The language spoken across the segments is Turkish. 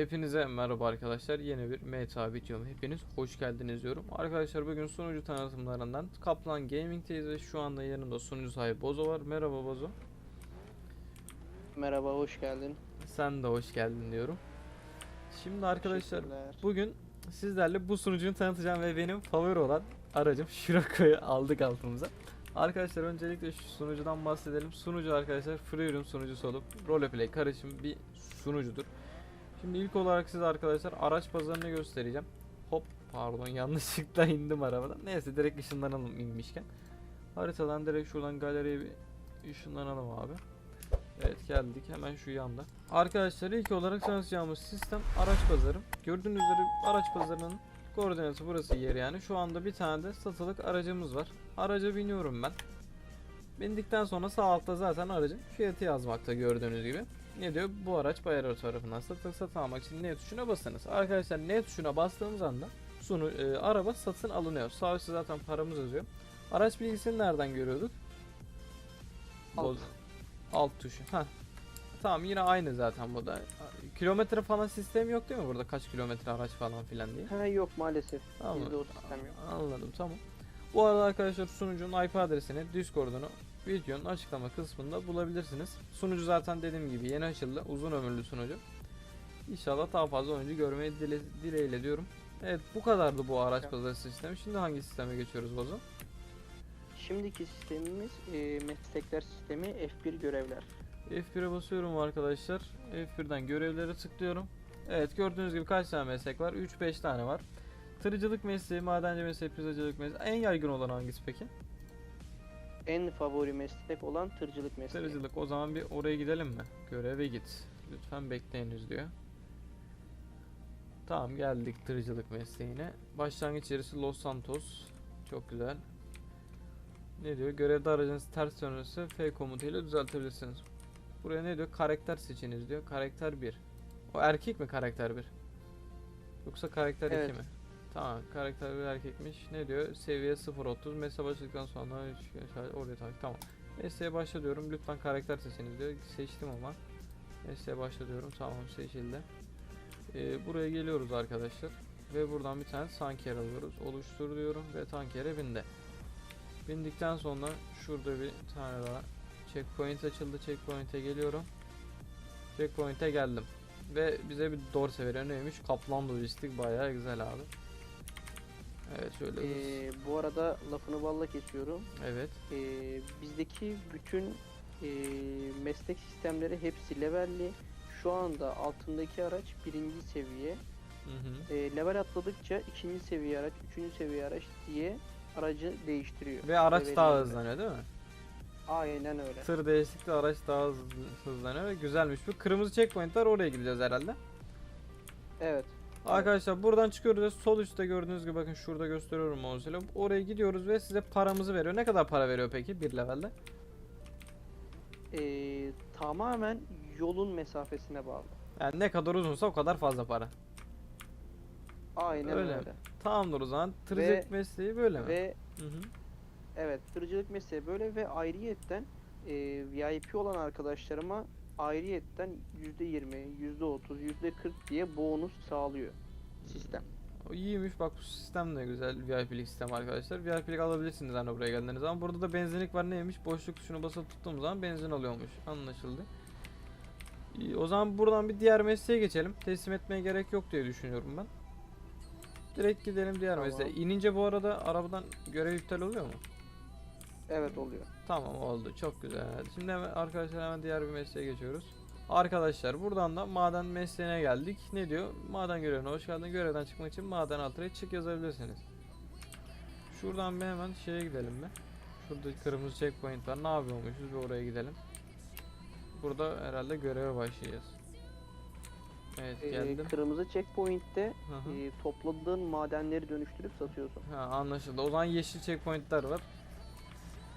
Hepinize merhaba arkadaşlar. Yeni bir meta videoma hepiniz hoş geldiniz diyorum. Arkadaşlar bugün sunucu tanıtımlarından Kaplan Gaming'teyiz ve şu anda yanımda sunucu sahibi Bozo var. Merhaba Bozo. Merhaba, hoş geldin. Sen de hoş geldin diyorum. Şimdi arkadaşlar bugün sizlerle bu sunucuyu tanıtacağım ve benim favori olan aracım Scirocco'yu aldık altımıza. Arkadaşlar öncelikle şu sunucudan bahsedelim. Sunucu arkadaşlar Freeroom sunucusu olup roleplay karışım bir sunucudur. Şimdi ilk olarak size arkadaşlar araç pazarını göstereceğim. Hop pardon yanlışlıkla indim arabadan. Neyse direkt ışınlanalım inmişken. Haritadan direkt şuradan galeriye bir ışınlanalım abi. Evet geldik hemen şu yanda. Arkadaşlar ilk olarak tanıtacağımız sistem araç pazarı. Gördüğünüz üzere araç pazarının koordinatı burası yer yani. Şu anda bir tane de satılık aracımız var. Araca biniyorum ben. Bindikten sonra sağ altta zaten aracın fiyatı yazmakta gördüğünüz gibi. Ne diyor? Bu araç Bayero tarafından satılık satın almak için N tuşuna basınız. Arkadaşlar N tuşuna bastığımız anda sunu, e, araba satın alınıyor. Sağ üstte zaten paramız yazıyor. Araç bilgisini nereden görüyorduk? Alt. Boz- Alt tuşu. Heh. Tamam yine aynı zaten bu da. Kilometre falan sistemi yok değil mi burada? Kaç kilometre araç falan filan diye. Ha yok maalesef. Tamam. Bizde o sistem yok. Anladım tamam. Bu arada arkadaşlar sunucunun IP adresini, Discord'unu videonun açıklama kısmında bulabilirsiniz. Sunucu zaten dediğim gibi yeni açıldı. Uzun ömürlü sunucu. İnşallah daha fazla oyuncu görmeyi dile, dileğiyle diyorum. Evet bu kadardı bu araç pazarı sistemi. Şimdi hangi sisteme geçiyoruz Bozo? Şimdiki sistemimiz e, meslekler sistemi F1 görevler. F1'e basıyorum arkadaşlar. F1'den görevlere tıklıyorum. Evet gördüğünüz gibi kaç tane meslek var? 3-5 tane var. Tırcılık mesleği, madenci mesleği, pizzacılık mesleği. En yaygın olan hangisi peki? En favori meslek olan tırcılık mesleği. Tırcılık. O zaman bir oraya gidelim mi? Göreve git. Lütfen bekleyiniz diyor. Tamam geldik tırcılık mesleğine. Başlangıç yerisi Los Santos. Çok güzel. Ne diyor? Görevde aracınız ters dönürse F komutuyla düzeltebilirsiniz. Buraya ne diyor? Karakter seçiniz diyor. Karakter 1. O erkek mi karakter 1? Yoksa karakter Evet. 2 mi? Tamam karakter 1 erkekmiş. Ne diyor? Seviye 0.30. Mesele başladıktan sonra oraya takip. Tamam. Mesleğe başla diyorum. Lütfen karakter seçiniz diyor. Seçtim ama. Mesleğe başla diyorum. Tamam seçildi. Ee, buraya geliyoruz arkadaşlar. Ve buradan bir tane tanker alıyoruz. Oluştur diyorum ve tankere bindi. Bindikten sonra şurada bir tane daha checkpoint açıldı. Checkpoint'e geliyorum. Checkpoint'e geldim. Ve bize bir dorse veriyor. Neymiş? Kaplan lojistik bayağı güzel abi. Evet şöyle. hız- E, bu arada lafını balla kesiyorum. Evet. E, bizdeki bütün e, meslek sistemleri hepsi levelli. Şu anda altındaki araç birinci seviye. Hı hı. E, level atladıkça ikinci seviye araç, üçüncü seviye araç diye aracı değiştiriyor. Ve araç Level'ine daha hızlanıyor değil mi? Aynen öyle. Tır değiştikçe araç daha hızlı, hızlanıyor ve güzelmiş. Bu kırmızı checkpointler oraya gideceğiz herhalde. Evet. Arkadaşlar buradan çıkıyoruz ve sol üstte gördüğünüz gibi bakın şurada gösteriyorum mouse'uyla. Oraya gidiyoruz ve size paramızı veriyor. Ne kadar para veriyor peki bir levelde? Ee, tamamen yolun mesafesine bağlı. Yani ne kadar uzunsa o kadar fazla para. Aynen Öyle. öyle. Tamamdır o zaman. Tırcılık Ve- mesleği böyle mi? Ve Hı hı. evet tırcılık mesleği böyle ve ayrıyetten e, VIP olan arkadaşlarıma ayrıyetten %20, %30, %40 diye bonus sağlıyor sistem. O iyiymiş bak bu sistem de güzel VIP'lik sistem arkadaşlar. VIP'lik alabilirsiniz hani buraya geldiğiniz zaman. Burada da benzinlik var neymiş? Boşluk tuşunu basıp tuttuğum zaman benzin alıyormuş. Anlaşıldı. İyi, o zaman buradan bir diğer mesleğe geçelim. Teslim etmeye gerek yok diye düşünüyorum ben. Direkt gidelim diğer Tamam. mesleğe. İnince bu arada arabadan görev iptal oluyor mu? Evet oluyor. Tamam oldu. Çok güzel. Şimdi hemen arkadaşlar hemen diğer bir mesleğe geçiyoruz. Arkadaşlar buradan da maden mesleğine geldik. Ne diyor? Maden görevine hoş geldin. Görevden çıkmak için maden altına çık yazabilirsiniz. Şuradan bir hemen şeye gidelim mi? Şurada kırmızı checkpoint var. Ne yapıyormuşuz? Bir oraya gidelim. Burada herhalde göreve başlayacağız. Evet Ee, geldim. kırmızı checkpoint'te Hı hı. e, topladığın madenleri dönüştürüp satıyorsun. Ha anlaşıldı. O zaman yeşil checkpointler var.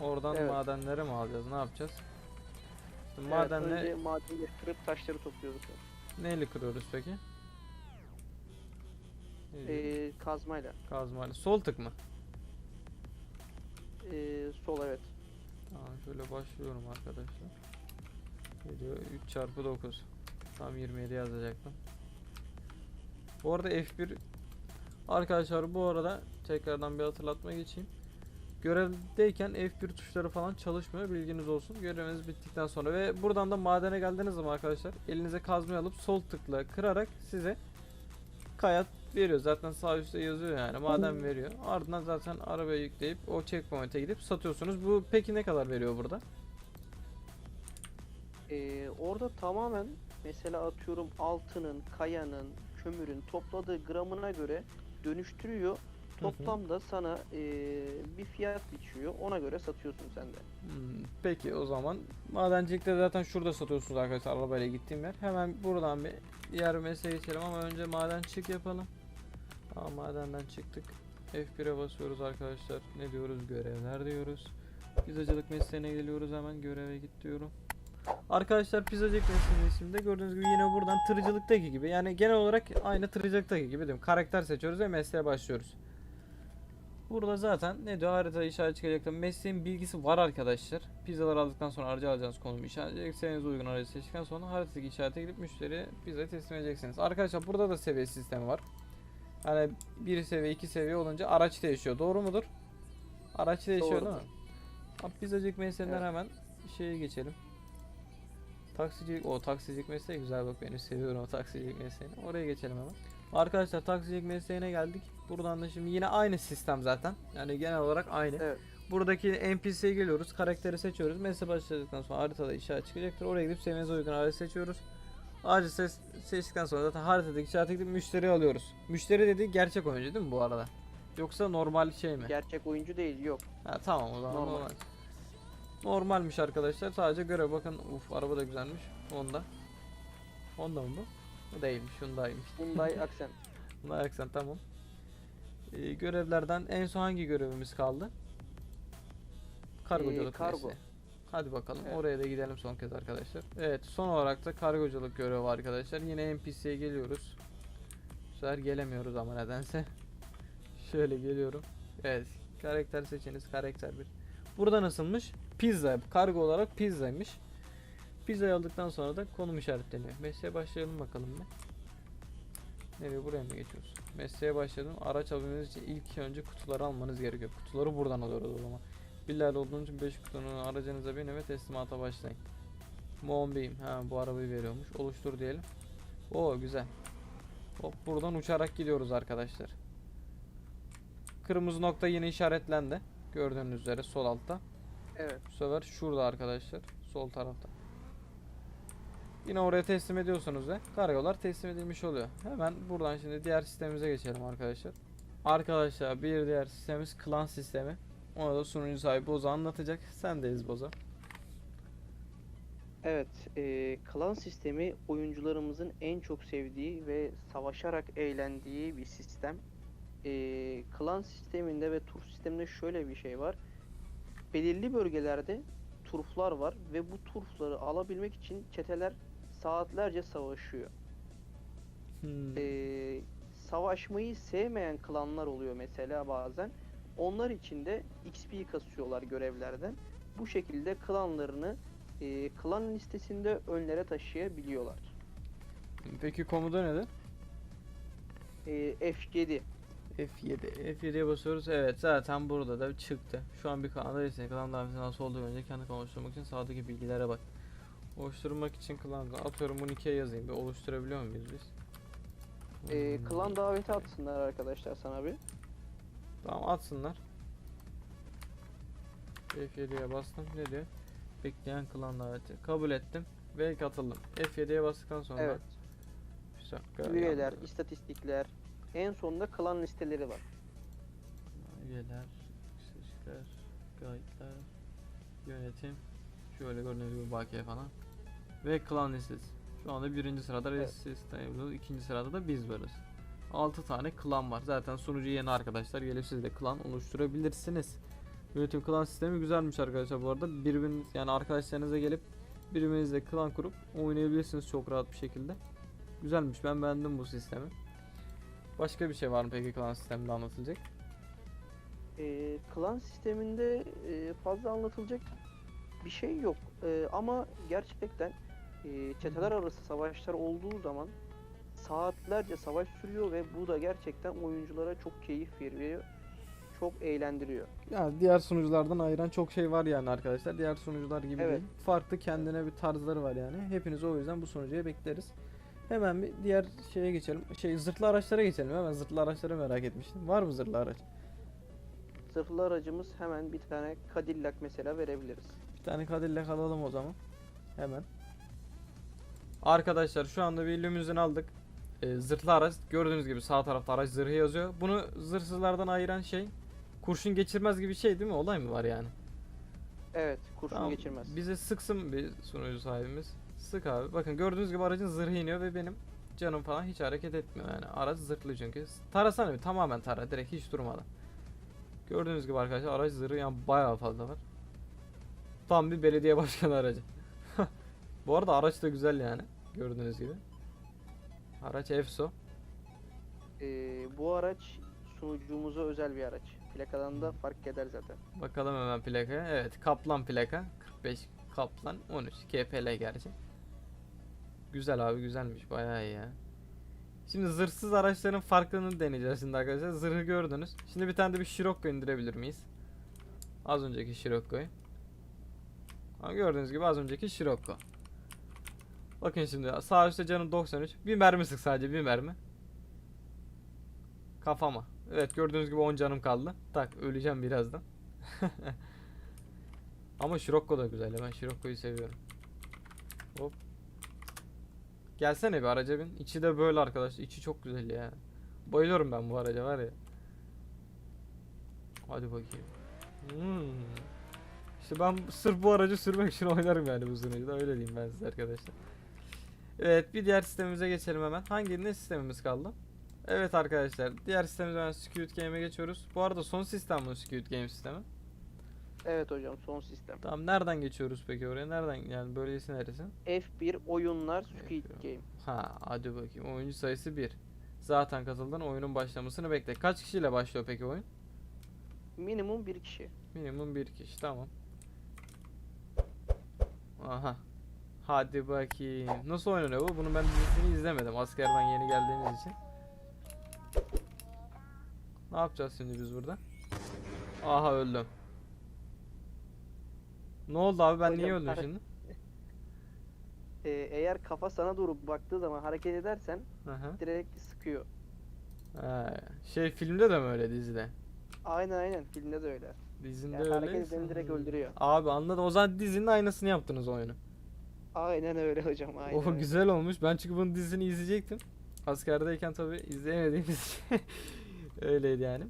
Oradan Evet. madenleri mi alacağız? Ne yapacağız? İşte Evet, madenle önce madenleri kırıp taşları topluyoruz. Neyle kırıyoruz peki? Neyle? Ee, kazmayla. Kazmayla. Sol tık mı? Ee, sol evet. Tamam şöyle başlıyorum arkadaşlar. Geliyor 3 çarpı 9. Tam 27 yazacaktım. Bu arada F1 arkadaşlar bu arada tekrardan bir hatırlatma geçeyim. Görevdeyken F1 tuşları falan çalışmıyor bilginiz olsun. Göreviniz bittikten sonra ve buradan da madene geldiğiniz zaman arkadaşlar elinize kazmayı alıp sol tıkla kırarak size kayat veriyor. Zaten sağ üstte yazıyor yani maden veriyor. Ardından zaten arabaya yükleyip o checkpoint'e gidip satıyorsunuz. Bu peki ne kadar veriyor burada? Ee, orada tamamen mesela atıyorum altının, kayanın, kömürün topladığı gramına göre dönüştürüyor. Toplamda sana ee, bir fiyat biçiyor. Ona göre satıyorsun sen de. Hmm, peki o zaman madencilikte zaten şurada satıyorsunuz arkadaşlar arabayla gittiğim yer. Hemen buradan bir diğer mesleğe geçelim ama önce maden çık yapalım. Aa, madenden çıktık. F1'e basıyoruz arkadaşlar. Ne diyoruz? Görevler diyoruz. Pizzacılık mesleğine geliyoruz hemen göreve git diyorum. Arkadaşlar pizzacılık mesleğinin isminde gördüğünüz gibi yine buradan tırcılıktaki gibi yani genel olarak aynı tırcılıktaki gibi mi? Karakter seçiyoruz ve mesleğe başlıyoruz. Burada zaten ne diyor harita işaret çıkacaktır. Mesleğin bilgisi var arkadaşlar. Pizzalar aldıktan sonra aracı alacağınız konumu işaretleyeceksiniz. uygun aracı seçtikten sonra haritadaki işarete gidip müşteriye pizza teslim edeceksiniz. Arkadaşlar burada da seviye sistemi var. Yani bir seviye iki seviye olunca araç değişiyor. Doğru mudur? Araç değişiyor değil mi? Doğrudur. Abi pizzacılık mesleğinden Evet. hemen şeye geçelim. Taksicilik, o taksicilik mesleği güzel bak beni seviyorum o taksicilik mesleğini. Oraya geçelim hemen. Arkadaşlar taksicilik mesleğine geldik. Buradan da şimdi yine aynı sistem zaten. Yani genel olarak aynı. Evet. Buradaki NPC'ye geliyoruz. Karakteri seçiyoruz. Mesle başladıktan sonra haritada işaret çıkacaktır. Oraya gidip seviyenize uygun aracı seçiyoruz. Aracı ses, seçtikten sonra zaten haritadaki işarete gidip müşteri alıyoruz. Müşteri dediği gerçek oyuncu değil mi bu arada? Yoksa normal şey mi? Gerçek oyuncu değil yok. Ha tamam o zaman Normal. normal. Normalmiş arkadaşlar. Sadece görev bakın. Uf araba da güzelmiş. Honda. Honda mı bu? Bu değilmiş. Hyundai'ymiş. Hyundai Accent. Buna aksan tamam. Ee, görevlerden en son hangi görevimiz kaldı? Kargoculuk Ee, kargo. mesleği. Hadi bakalım Evet. oraya da gidelim son kez arkadaşlar. Evet son olarak da kargoculuk görevi var arkadaşlar. Yine NPC'ye geliyoruz. Bu sefer gelemiyoruz ama nedense. Şöyle geliyorum. Evet karakter seçiniz karakter bir. Burada nasılmış? Pizza. Kargo olarak pizzaymış. Pizzayı aldıktan sonra da konum işaretleniyor. Mesleğe başlayalım bakalım bir. Nereye buraya mı geçiyoruz? Mesleğe başladım. Araç alabilmeniz için ilk önce kutuları almanız gerekiyor. Kutuları buradan alıyoruz o zaman. Billahi olduğunuz için 5 kutunun aracınıza binin ve teslimata başlayın. Muambeyim. Ha bu arabayı veriyormuş. Oluştur diyelim. Oo güzel. Hop buradan uçarak gidiyoruz arkadaşlar. Kırmızı nokta yine işaretlendi. Gördüğünüz üzere sol altta. Evet. Bu sefer şurada arkadaşlar. Sol tarafta. Yine oraya teslim ediyorsanız da kargolar teslim edilmiş oluyor. Hemen buradan şimdi diğer sistemimize geçelim arkadaşlar. Arkadaşlar bir diğer sistemimiz klan sistemi. Ona da sunucu sahibi Boza anlatacak. Sendeyiz Boza. Evet, eee, klan sistemi oyuncularımızın en çok sevdiği ve savaşarak eğlendiği bir sistem. Eee, klan sisteminde ve turf sisteminde şöyle bir şey var. Belirli bölgelerde turflar var ve bu turfları alabilmek için çeteler saatlerce savaşıyor. Hmm. Eee, savaşmayı sevmeyen klanlar oluyor mesela bazen. Onlar için de XP kasıyorlar görevlerden. Bu şekilde klanlarını eee, klan listesinde önlere taşıyabiliyorlar. Peki komuta nedir? Eee, F7 F7. F7'ye basıyoruz. Evet zaten burada da çıktı. Şu an bir kanalda değilsin. Klan davetinin nasıl olduğu önce kendi klan oluşturmak için sağdaki bilgilere bak. Oluşturmak için klan atıyorum bunu ikiye yazayım. Bir oluşturabiliyor muyuz biz? Hmm. klan daveti atsınlar arkadaşlar sana bir. Tamam atsınlar. F7'ye bastım. Ne diyor? Bekleyen klan daveti. Kabul ettim ve katıldım. F7'ye bastıktan sonra Evet. Üyeler, istatistikler. En sonunda klan listeleri var. Üyeler, istatistikler, guide'ler, yönetim, şöyle gibi bakiye falan. Ve klan listesi. Şu anda birinci sırada Evet. Resistable, ikinci sırada da biz varız. 6 tane klan var. Zaten sunucu yeni arkadaşlar. Gelip siz de klan oluşturabilirsiniz. Yönetim klan sistemi güzelmiş arkadaşlar bu arada. Birbiriniz yani arkadaşlarınıza gelip birbirinizle klan kurup oynayabilirsiniz çok rahat bir şekilde. Güzelmiş. Ben beğendim bu sistemi. Başka bir şey var mı peki klan sisteminde anlatılacak? Eee, klan sisteminde eee, fazla anlatılacak bir şey yok. Eee, ama gerçekten eee, çeteler arası savaşlar olduğu zaman saatlerce savaş sürüyor ve bu da gerçekten oyunculara çok keyif veriyor. Çok eğlendiriyor. Ya diğer sunuculardan ayıran çok şey var yani arkadaşlar. Diğer sunucular gibi Evet. değil. Farklı kendine bir tarzları var yani. Hepinizi o yüzden bu sunucuya bekleriz. Hemen bir diğer şeye geçelim. Şey zırhlı araçlara geçelim. Hemen zırhlı araçları merak etmiştim. Var mı zırhlı araç? Zırhlı aracımız hemen bir tane Cadillac mesela verebiliriz. Bir tane Cadillac alalım o zaman. Hemen. Arkadaşlar şu anda bir limuzin aldık. Ee, zırhlı araç. Gördüğünüz gibi sağ tarafta araç zırhı yazıyor. Bunu zırhsızlardan ayıran şey kurşun geçirmez gibi şey değil mi? Olay mı var yani? Evet, kurşun Tamam, geçirmez. Bize sıksın bir sunucu sahibimiz. Sık abi. Bakın gördüğünüz gibi aracın zırhı iniyor ve benim canım falan hiç hareket etmiyor yani. Araç zırhlı çünkü. Tarasana bir tamamen tara direkt hiç durmadan. Gördüğünüz gibi arkadaşlar araç zırhı yani bayağı fazla var. Tam bir belediye başkanı aracı. Bu arada araç da güzel yani. Gördüğünüz gibi. Araç EFSO. Ee, bu araç sunucumuza özel bir araç. Plakadan da fark eder zaten. Bakalım hemen plakaya. Evet Kaplan plaka. 45 Kaplan 13 KPL gerçi. Güzel abi güzelmiş bayağı iyi ya. Şimdi zırhsız araçların farkını deneyeceğiz şimdi arkadaşlar. Zırhı gördünüz. Şimdi bir tane de bir Scirocco indirebilir miyiz? Az önceki Scirocco'yu. Ha, gördüğünüz gibi az önceki Scirocco. Bakın şimdi sağ üstte canım 93. Bir mermi sık sadece bir mermi. Kafama. Evet gördüğünüz gibi 10 canım kaldı. Tak öleceğim birazdan. Ama Scirocco da güzel. Ben Scirocco'yu seviyorum. Hop. Gelsene bir araca bin. İçi de böyle arkadaş. İçi çok güzel ya. Bayılıyorum ben bu araca var ya. Hadi bakayım. Hmm. İşte ben sırf bu aracı sürmek için oynarım yani bu sunucuda. Öyle diyeyim ben size arkadaşlar. Evet bir diğer sistemimize geçelim hemen. Hangi ne sistemimiz kaldı? Evet arkadaşlar diğer sistemimize hemen Squid Game'e geçiyoruz. Bu arada son sistem bu Squid Game sistemi. Evet hocam son sistem. Tamam nereden geçiyoruz peki oraya? Nereden yani bölgesi neresi? F1 oyunlar Squid F1. Game. Ha hadi bakayım. Oyuncu sayısı 1. Zaten katıldın. Oyunun başlamasını bekle. Kaç kişiyle başlıyor peki oyun? Minimum bir kişi. Minimum bir kişi. Tamam. Aha. Hadi bakayım. Nasıl oynanıyor bu? Bunu ben dizisini izlemedim. Askerden yeni geldiğimiz için. Ne yapacağız şimdi biz burada? Aha öldüm. Ne oldu abi ben niye Hocam, öldüm hare- şimdi? Ee, eğer kafa sana doğru baktığı zaman hareket edersen Aha. direkt sıkıyor. Ha, şey filmde de mi öyle dizide? Aynen aynen filmde de öyle. Dizinde Yani öyle. hareket edeni direkt öldürüyor. Abi anladım. O zaman dizinin aynısını yaptınız oyunu. Aynen öyle hocam aynen. Oh öyle. güzel olmuş. Ben çünkü bunun dizisini izleyecektim. Askerdeyken tabi izleyemediğimiz için öyleydi yani.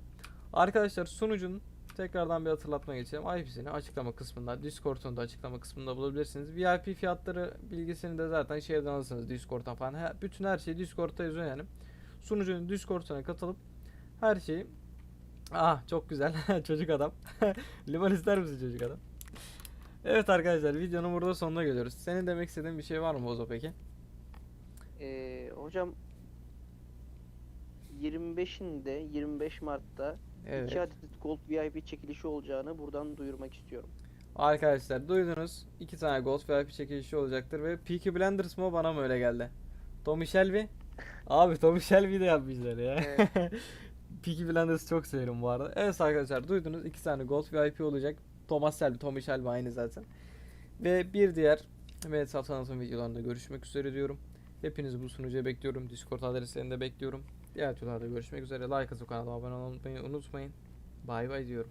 Arkadaşlar sunucunun tekrardan bir hatırlatma geçelim. IP'sini açıklama kısmında, Discord'un da açıklama kısmında bulabilirsiniz. VIP fiyatları bilgisini de zaten şeyden alırsınız Discord'dan falan. Her, bütün her şey Discord'da yazıyor yani. Sunucunun Discord'una katılıp her şeyi Ah çok güzel çocuk adam. Liman ister misin çocuk adam? Evet arkadaşlar videonun burada sonuna geliyoruz. Senin demek istediğin bir şey var mı Bozo peki? Ee, hocam 25'inde 25 Mart'ta Evet. 2 adet Gold VIP çekilişi olacağını buradan duyurmak istiyorum. Arkadaşlar duydunuz. iki tane Gold VIP çekilişi olacaktır ve Peaky Blinders mı bana mı öyle geldi? Tommy Shelby? Abi Tommy Shelby de yapmışlar ya. Evet. Peaky Blinders'ı çok severim bu arada. Evet arkadaşlar duydunuz. iki tane Gold VIP olacak. Thomas Shelby, Tommy Shelby aynı zaten. Ve bir diğer Medsaf tanıtım videolarında görüşmek üzere diyorum. Hepinizi bu sunucuya bekliyorum. Discord adreslerinde bekliyorum. Diğer videolarda görüşmek üzere. Like atıp kanala abone olmayı unutmayın. Bay bay diyorum.